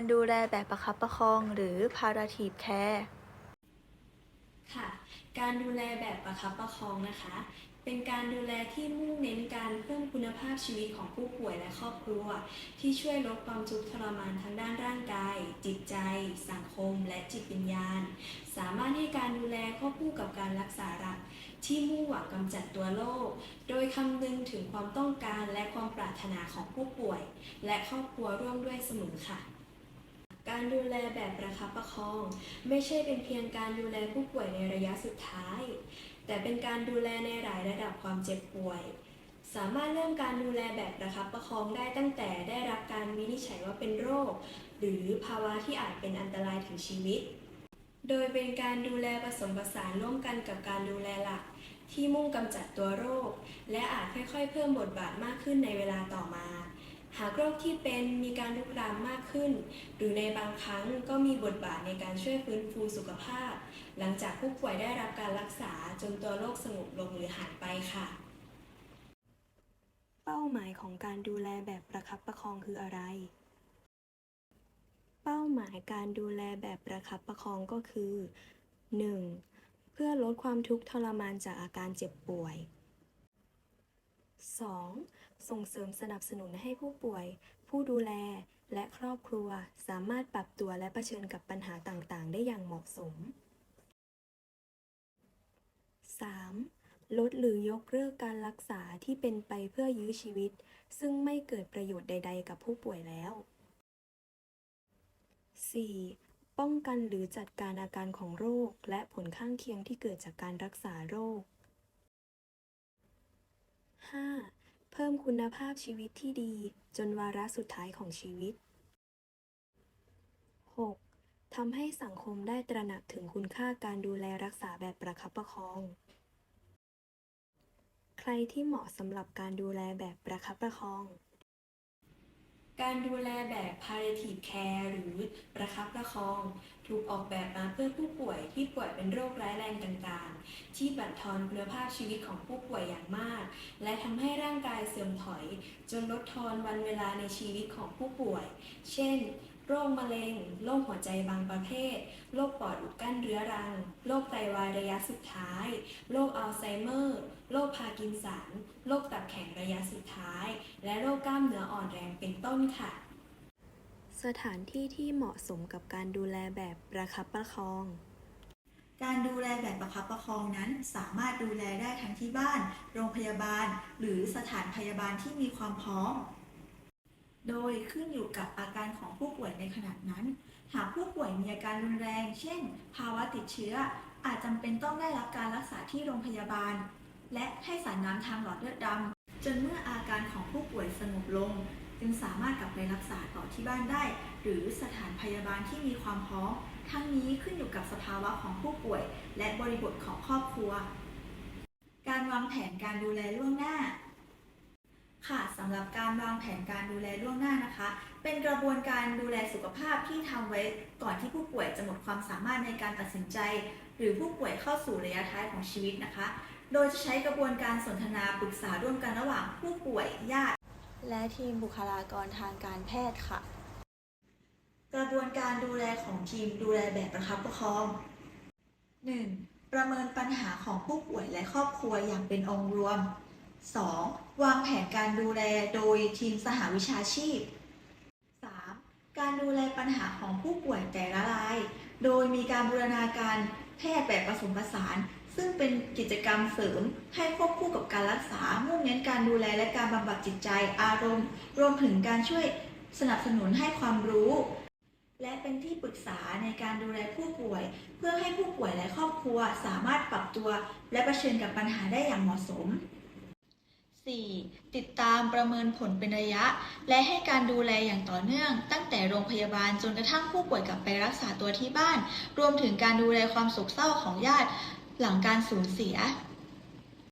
การดูแลแบบประคับประคองหรือ palliative care ค่ะ การดูแลแบบประคับประคองนะคะ เป็นการดูแลที่มุ่งเน้นการเพิ่มคุณภาพชีวิตของผู้ป่วยและครอบครัว ที่ช่วยลดความทุกข์ทรมานทางด้านร่างกาย จิตใจ สังคม และจิตวิญญาณ สามารถให้การดูแลควบคู่กับการรักษาหลักที่มุ่งหวังกำจัดตัวโรค โดยคำนึงถึงความต้องการและความปรารถนาของผู้ป่วย และครอบครัวร่วมด้วยเสมอค่ะ การดูแลแบบประคับประคอง ไม่ใช่เป็นเพียงการดูแลผู้ป่วยในระยะสุดท้าย แต่เป็นการดูแลในหลายระดับความเจ็บป่วย สามารถเริ่มการดูแลแบบประคับประคองได้ตั้งแต่ได้รับการวินิจฉัยว่าเป็นโรค หรือภาวะที่อาจเป็นอันตรายถึงชีวิต โดยเป็นการดูแลผสมผสานร่วมกันกับการดูแลหลัก ที่มุ่งกำจัดตัวโรค และอาจค่อยๆ เพิ่มบทบาทมากขึ้นในเวลาต่อมา หากโรคที่เป็นมีการลุกลามมากขึ้น หรือในบางครั้งก็มีบทบาทในการช่วยฟื้นฟูสุขภาพ หลังจากผู้ป่วยได้รับการรักษาจนตัวโรคสงบลงหรือหายไปค่ะ เป้าหมายของการดูแลแบบประคับประคองคืออะไร เป้าหมายการดูแลแบบประคับประคองก็คือ 1. เพื่อลดความทุกข์ทรมานจากอาการเจ็บป่วย 2. ส่งเสริมสนับสนุนให้ผู้ป่วย ผู้ดูแล และครอบครัวสามารถปรับตัวและะเผชิญกับปัญหาต่างๆ ได้อย่างเหมาะสม 3. ลดหรือยกเลิกการรักษาที่เป็นไปเพื่อยื้อชีวิต ซึ่งไม่เกิดประโยชน์ใด ๆ กับผู้ป่วยแล้ว 4. ป้องกันหรือจัดการอาการของโรค และผลข้างเคียงที่เกิดจากการรักษาโรค 5. เพิ่มคุณภาพชีวิตที่ดี จนวาระสุดท้ายของชีวิต 6. ทำให้สังคมได้ตระหนักถึงคุณค่าการดูแลรักษาแบบประคับประคอง ใครที่เหมาะสำหรับการดูแลแบบประคับประคอง การดูแลแบบ palliative care หรือประคับประคอง ถูกออกแบบมาเพื่อผู้ป่วยที่ป่วยเป็นโรคร้ายแรงต่างๆ ที่บั่นทอนคุณภาพชีวิตของผู้ป่วยอย่างมาก และทำให้ร่างกายเสื่อมถอย จนลดทอนวันเวลาในชีวิตของผู้ป่วย เช่น โรคมะเร็ง โรคหัวใจบางประเภท โรคปอดอุดกั้นเรื้อรัง โรคไตวายระยะสุดท้าย โรคอัลไซเมอร์ โรคพาร์กินสัน โรคตับแข็งระยะสุดท้าย และโรคกล้ามเนื้ออ่อนแรงเป็นต้นค่ะ สถานที่ที่เหมาะสมกับการดูแลแบบประคับประคองการดูแลแบบประคับประคองนั้นสามารถดูแลได้ทั้งที่บ้าน โรงพยาบาล หรือสถานพยาบาลที่มีความพร้อม โดยขึ้นอยู่กับอาการของผู้ป่วยในขณะนั้น หากผู้ป่วยมีอาการรุนแรง เช่น ภาวะติดเชื้อ อาจจำเป็นต้องได้รับการรักษาที่โรงพยาบาล และให้สารน้ำทางหลอดเลือดดำจนเมื่ออาการของผู้ป่วยสงบลง จึงสามารถกลับไปรักษาต่อที่บ้านได้ หรือสถานพยาบาลที่มีความพร้อม ทั้งนี้ขึ้นอยู่กับสภาวะของผู้ป่วย และบริบทของครอบครัว การวางแผนการดูแลล่วงหน้า ค่ะสำหรับการวางแผนการดูแลล่วงหน้านะคะ เป็นกระบวนการดูแลสุขภาพที่ทำไว้ก่อนที่ผู้ป่วยจะหมดความสามารถในการตัดสินใจ หรือผู้ป่วยเข้าสู่ระยะท้ายของชีวิตนะคะ โดยจะใช้กระบวนการสนทนาปรึกษาร่วมกันระหว่างผู้ป่วยญาติ และทีมบุคลากรทางการแพทย์ค่ะ กระบวนการดูแลของทีมดูแลแบบประคับประคอง 1. ประเมินปัญหาของผู้ป่วยและครอบครัวอย่างเป็นองค์รวม 2. วางแผนการดูแลโดยทีมสหวิชาชีพ 3. การดูแลปัญหาของผู้ป่วยแต่ละราย โดยมีการบูรณาการแพทย์แบบผสมผสาน ซึ่งเป็นกิจกรรมเสริมให้ควบคู่กับการรักษา มุ่งเน้นการดูแลและการบำบัดจิตใจอารมณ์ รวมถึงการช่วยสนับสนุนให้ความรู้ และเป็นที่ปรึกษาในการดูแลผู้ป่วย เพื่อให้ผู้ป่วยและครอบครัวสามารถปรับตัว และะเผชิญกับปัญหาได้อย่างเหมาะสม 4. ติดตามประเมินผลเป็นระยะ และให้การดูแลอย่างต่อเนื่อง ตั้งแต่โรงพยาบาลจนกระทั่งผู้ป่วยกลับไปรักษาตัวที่บ้าน รวมถึงการดูแลความโศกเศร้าของญาติหลังการสูญเสีย